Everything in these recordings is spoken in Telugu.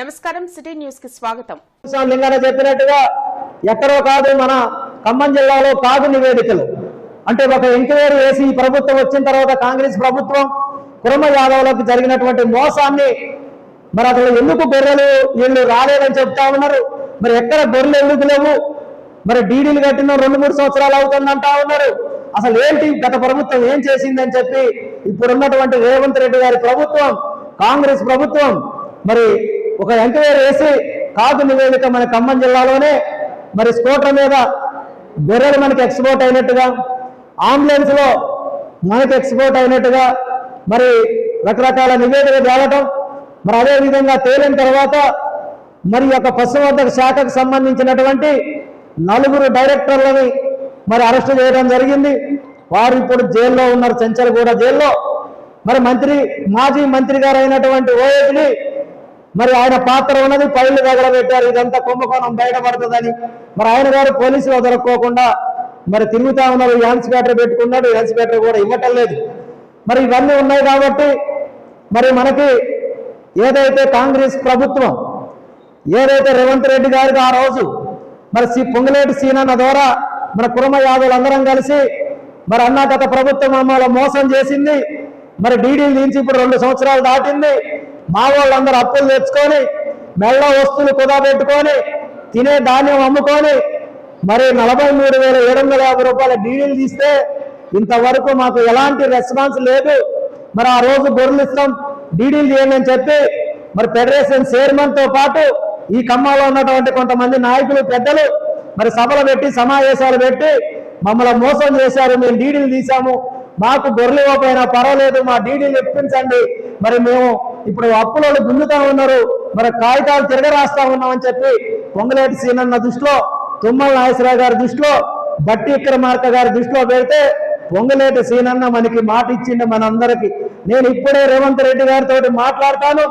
నమస్కారం సిటీ న్యూస్కి స్వాగతం స్వామి చెప్పినట్టుగా ఎక్కడో కాదు మన ఖమ్మం జిల్లాలో కాదు నివేదికలు. అంటే ఒక ఎంక్వైరీ వేసి ఈ ప్రభుత్వం వచ్చిన తర్వాత కాంగ్రెస్ ప్రభుత్వం కురమ యాదవ్లకు జరిగినటువంటి మోసాన్ని మరి అసలు ఎందుకు గొర్రెలు వీళ్ళు రాలేదని చెప్తా ఉన్నారు? మరి ఎక్కడ గొర్రెలు ఎందుకు లేవు? మరి డీడీలు కట్టిన రెండు మూడు సంవత్సరాలు అవుతుందంటా ఉన్నారు. అసలు ఏంటి గత ప్రభుత్వం ఏం చేసిందని చెప్పి ఇప్పుడున్నటువంటి రేవంత్ రెడ్డి గారి ప్రభుత్వం కాంగ్రెస్ ప్రభుత్వం మరి ఒక ఎంక్వైరీ వేసి కాదు నివేదిక మన ఖమ్మం జిల్లాలోనే మరి స్కూటర్ మీద గొర్రెలు మనకి ఎక్స్పోర్ట్ అయినట్టుగా అంబులెన్స్లో మనకి ఎక్స్పోర్ట్ అయినట్టుగా మరి రకరకాల నివేదిక తేవటం మరి అదేవిధంగా తేలిన తర్వాత మరి యొక్క పశువర్ధక శాఖకు సంబంధించినటువంటి నలుగురు డైరెక్టర్లని మరి అరెస్ట్ చేయడం జరిగింది. వారు ఇప్పుడు జైల్లో ఉన్నారు చెంచలగూడ జైల్లో. మరి మంత్రి మాజీ మంత్రి గారు అయినటువంటి ఓఎస్ని మరి ఆయన పాత్ర ఉన్నది పైలు పెట్టారు ఇదంతా కుంభకోణం బయటపడుతుందని. మరి ఆయన గారు పోలీసులు దొరక్కోకుండా మరి తిరుగుతా ఉన్నారు. యాన్స్పేటర్ పెట్టుకున్నాడు. యాన్స్పేటర్ కూడా ఇవ్వటం లేదు. మరి ఇవన్నీ ఉన్నాయి కాబట్టి మరి మనకి ఏదైతే కాంగ్రెస్ ప్రభుత్వం ఏదైతే రేవంత్ రెడ్డి గారికి ఆ రోజు మరి సి పొంగులేటి సీనన్న ద్వారా మన కురమ యాదవులు అందరం కలిసి మరి అన్నా గత ప్రభుత్వం మమ్మల్ని మోసం చేసింది. మరి డీడీలు దించి ఇప్పుడు రెండు సంవత్సరాలు దాటింది. మా వాళ్ళందరూ అప్పులు తెచ్చుకొని మెళ్ళ వస్తువులు కుదబెట్టుకొని తినే ధాన్యం అమ్ముకొని మరి నలభై మూడు వేల ఏడు వందల యాభై రూపాయల డీడీలు తీస్తే ఇంతవరకు మాకు ఎలాంటి రెస్పాన్స్ లేదు. మరి ఆ రోజు గొర్రెలు ఇస్తాం డీడీలు చేయండి అని చెప్పి మరి ఫెడరేషన్ చైర్మన్తో పాటు ఈ కమ్మాలో ఉన్నటువంటి కొంతమంది నాయకులు పెద్దలు మరి సభలు పెట్టి సమావేశాలు పెట్టి మమ్మల్ని మోసం చేశారు. మేము డీడీలు తీసాము మాకు గొర్రెలు ఇవ్వకపోయినా పర్వాలేదు మా డీడీలు ఇప్పించండి మరి మేము ఇప్పుడు అప్పులలో గుంజుతా ఉన్నారు. మరి కాగితాలు తిరగరాస్తా ఉన్నామని చెప్పి పొంగలేటి సీనన్న దృష్టిలో తుమ్మల నాగేశ్వరరావు గారి దృష్టిలో బట్టి విక్రమార్క గారి దృష్టిలో పెడితే పొంగలేటి సీనన్న మనకి మాట ఇచ్చిండు మనందరికి. నేను ఇప్పుడే రేవంత్ రెడ్డి గారితో మాట్లాడతాను.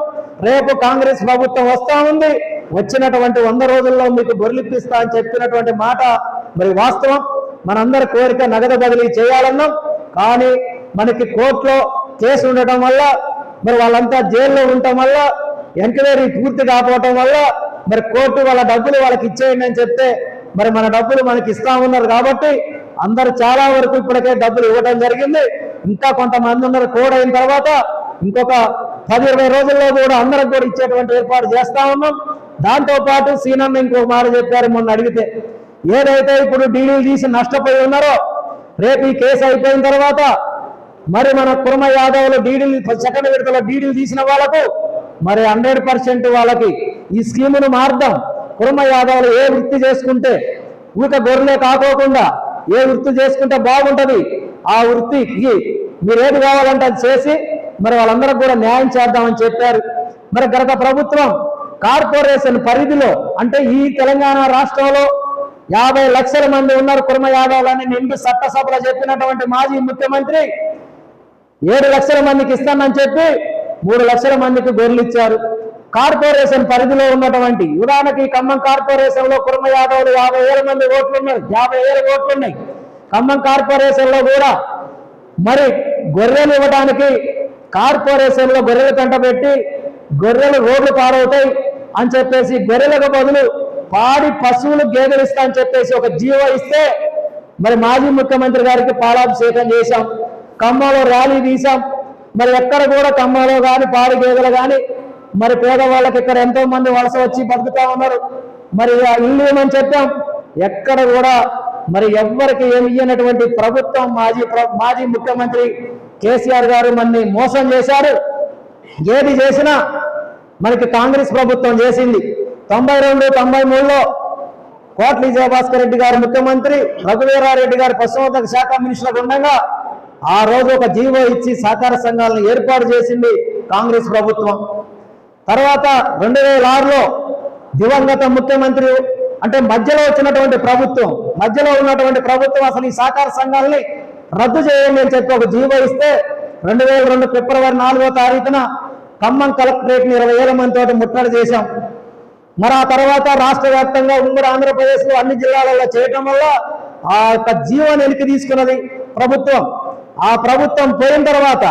రేపు కాంగ్రెస్ ప్రభుత్వం వస్తా ఉంది. వచ్చినటువంటి వంద రోజుల్లో మీకు బొరిలిప్పిస్తా అని చెప్పినటువంటి మాట మరి వాస్తవం. మనందరి కోరిక నగదు బదిలీ చేయాలన్నాం. కానీ మనకి కోర్టులో కేసు ఉండటం వల్ల మరి వాళ్ళంతా జైల్లో ఉండటం వల్ల ఎంక్వైరీ పూర్తి కాకపోవటం వల్ల మరి కోర్టు వాళ్ళ డబ్బులు వాళ్ళకి ఇచ్చేయండి అని చెప్తే మరి మన డబ్బులు మనకి ఇస్తా ఉన్నారు కాబట్టి అందరు చాలా వరకు ఇప్పటికే డబ్బులు ఇవ్వడం జరిగింది. ఇంకా కొంతమంది ఉన్నారు కోడ్ అయిన తర్వాత ఇంకొక పది ఇరవై రోజుల్లో కూడా అందరం కూడా ఇచ్చేటువంటి ఏర్పాటు చేస్తా ఉన్నాం. దాంతో పాటు సీనన్న ఇంకొక మాట చెప్పారు మొన్న అడిగితే ఏదైతే ఇప్పుడు డీడీలు తీసి నష్టపోయి ఉన్నారో రేపు ఈ కేసు అయిపోయిన తర్వాత మరి మన కుర్మ యాదవ్లు డీడీలు సెకండ్ విడతలో డీడీలు తీసిన వాళ్ళకు మరి హండ్రెడ్ పర్సెంట్ వాళ్ళకి ఈ స్కీమును మార్దాం కుర్మ యాదవ్లు ఏ వృత్తి చేసుకుంటే ఊక గొర్రెలే కాకోకుండా ఏ వృత్తి చేసుకుంటే బాగుంటుంది ఆ వృత్తికి మీరు ఏది కావాలంటే అది చేసి మరి వాళ్ళందరికి కూడా న్యాయం చేద్దామని చెప్పారు. మరి గత ప్రభుత్వం కార్పొరేషన్ పరిధిలో అంటే ఈ తెలంగాణ రాష్ట్రంలో యాభై లక్షల మంది ఉన్నారు కుర్మ యాదవ్లని నిండు చట్టసభలో చెప్పినటువంటి మాజీ ముఖ్యమంత్రి ఏడు లక్షల మందికి ఇస్తానని చెప్పి మూడు లక్షల మందికి గొర్రెలు ఇచ్చారు. కార్పొరేషన్ పరిధిలో ఉన్నటువంటి ఉదాహరణకి ఖమ్మం కార్పొరేషన్లో కుర్మ యాదవులు యాభై వేల మంది ఓట్లు ఉన్నాయి యాభై వేల ఓట్లు ఉన్నాయి. ఖమ్మం కార్పొరేషన్లో కూడా మరి గొర్రెలు ఇవ్వడానికి కార్పొరేషన్లో గొర్రెలు కంట పెట్టి గొర్రెలు రోడ్లు పారవుతాయి అని చెప్పేసి గొర్రెలకు బదులు పాడి పశువులు గేదెలు ఇస్తా అని చెప్పేసి ఒక జీవో ఇస్తే మరి మాజీ ముఖ్యమంత్రి గారికి పాలాభిషేకం చేశాం. ఖమ్మాలో ర్యాలీ తీసాం మరి ఎక్కడ కూడా కమ్మలో కానీ పాడి గేదెలు కానీ మరి పేదవాళ్ళకి ఇక్కడ ఎంతో మంది వలస వచ్చి బతుకుతా ఉన్నారు. మరి ఆ ఇల్లు ఏమని చెప్పాం? ఎక్కడ కూడా మరి ఎవ్వరికి ఏమి ఇయ్యనటువంటి ప్రభుత్వం మాజీ మాజీ ముఖ్యమంత్రి కేసీఆర్ గారు మనని మోసం చేశారు. ఏది చేసినా మనకి కాంగ్రెస్ ప్రభుత్వం చేసింది. తొంభై రెండు తొంభై మూడులో కోట్ల విజయభాస్కర్ రెడ్డి గారు ముఖ్యమంత్రి రఘువీరారెడ్డి గారు పశువర్ధక శాఖ మినిస్టర్ ఉండగా ఆ రోజు ఒక జీవో ఇచ్చి సహకార సంఘాలను ఏర్పాటు చేసింది కాంగ్రెస్ ప్రభుత్వం. తర్వాత రెండు వేల ఆరులో దివంగత ముఖ్యమంత్రి అంటే మధ్యలో వచ్చినటువంటి ప్రభుత్వం మధ్యలో ఉన్నటువంటి ప్రభుత్వం అసలు ఈ సహకార సంఘాలని రద్దు చేయండి అని చెప్పి ఒక జీవో ఇస్తే రెండు వేల రెండు ఫిబ్రవరి నాలుగో తారీఖున ఖమ్మం కలెక్టరేట్ని ఇరవై వేల మంది ముట్టడి చేశాం. మరి ఆ తర్వాత రాష్ట్ర వ్యాప్తంగా ఉమ్మడి ఆంధ్రప్రదేశ్లో అన్ని జిల్లాలలో చేయటం వల్ల ఆ యొక్క జీవోని వెనక్కి తీసుకున్నది ప్రభుత్వం. ఆ ప్రభుత్వం పోయిన తర్వాత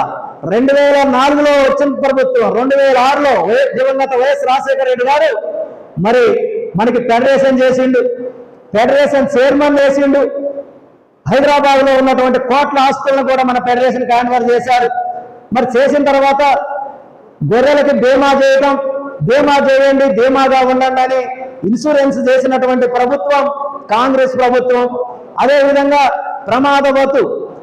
రెండు వేల నాలుగులో వచ్చిన ప్రభుత్వం రెండు వేల ఆరులో దివంగత వైఎస్ రాజశేఖర రెడ్డి గారు మరి మనకి ఫెడరేషన్ చేసిండు. ఫెడరేషన్ చైర్మన్ చేసిండు హైదరాబాద్లో ఉన్నటువంటి కోట్ల ఆస్తులను కూడా మన ఫెడరేషన్ హ్యాండ్ చేశారు. మరి చేసిన తర్వాత గొర్రెలకి బీమా చేయటం బీమా చేయండి బీమాగా ఉండండి అని ఇన్సూరెన్స్ చేసినటువంటి ప్రభుత్వం కాంగ్రెస్ ప్రభుత్వం. అదేవిధంగా ప్రమాదవతు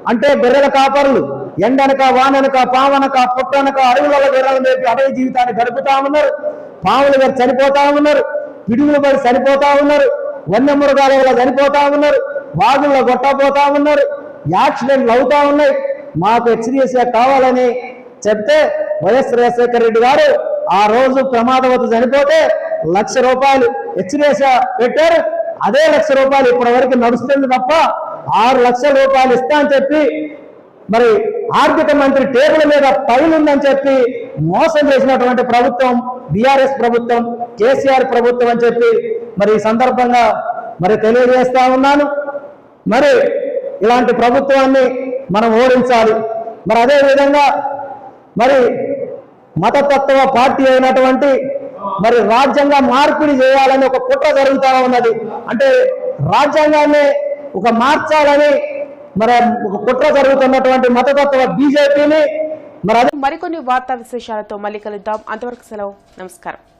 అంటే బెర్రెల కాపరులు ఎండనక వాననక పావనక పొట్టనక అడవులలో బెర్రలు మేపి అడవి జీవితాన్ని గడుపుతా ఉన్నారు. పాములు గారు చనిపోతా ఉన్నారు. పిడుగులు పడి చనిపోతా ఉన్నారు. వన్యమృగాల వల్ల చనిపోతా ఉన్నారు. వాగుల్లో కొట్టపోతా ఉన్నారు. యాక్సిడెంట్లు అవుతా ఉన్నాయి. మాకు హెచ్చరిక కావాలని చెప్తే వైఎస్ రాజశేఖర రెడ్డి గారు ఆ రోజు ప్రమాదవత చనిపోతే లక్ష రూపాయలు హెచ్చరిక పెట్టారు. అదే లక్ష రూపాయలు ఇప్పటి వరకు నడుస్తుంది తప్ప ఆరు లక్షల రూపాయలు ఇస్తా అని చెప్పి మరి ఆర్థిక మంత్రి టేబుల్ మీద పైలుందని ఉందని చెప్పి మోసం చేసినటువంటి ప్రభుత్వం బీఆర్ఎస్ ప్రభుత్వం కేసీఆర్ ప్రభుత్వం అని చెప్పి మరి ఈ సందర్భంగా మరి తెలియజేస్తా ఉన్నాను. మరి ఇలాంటి ప్రభుత్వాన్ని మనం ఓడించాలి. మరి అదే విధంగా మరి మతతత్వ పార్టీ అయినటువంటి మరి రాజ్యాంగ మార్పిడి చేయాలని ఒక కుట్ర జరుగుతా ఉన్నది. అంటే రాజ్యాంగాన్ని ఒక మార్చాలని మరి ఒక కుట్ర జరుగుతున్నటువంటి మతతత్వ బీజేపీని మరి అది మరికొన్ని వార్తా విశేషాలతో మళ్ళీ కలుద్దాం. అంతవరకు సెలవు. నమస్కారం.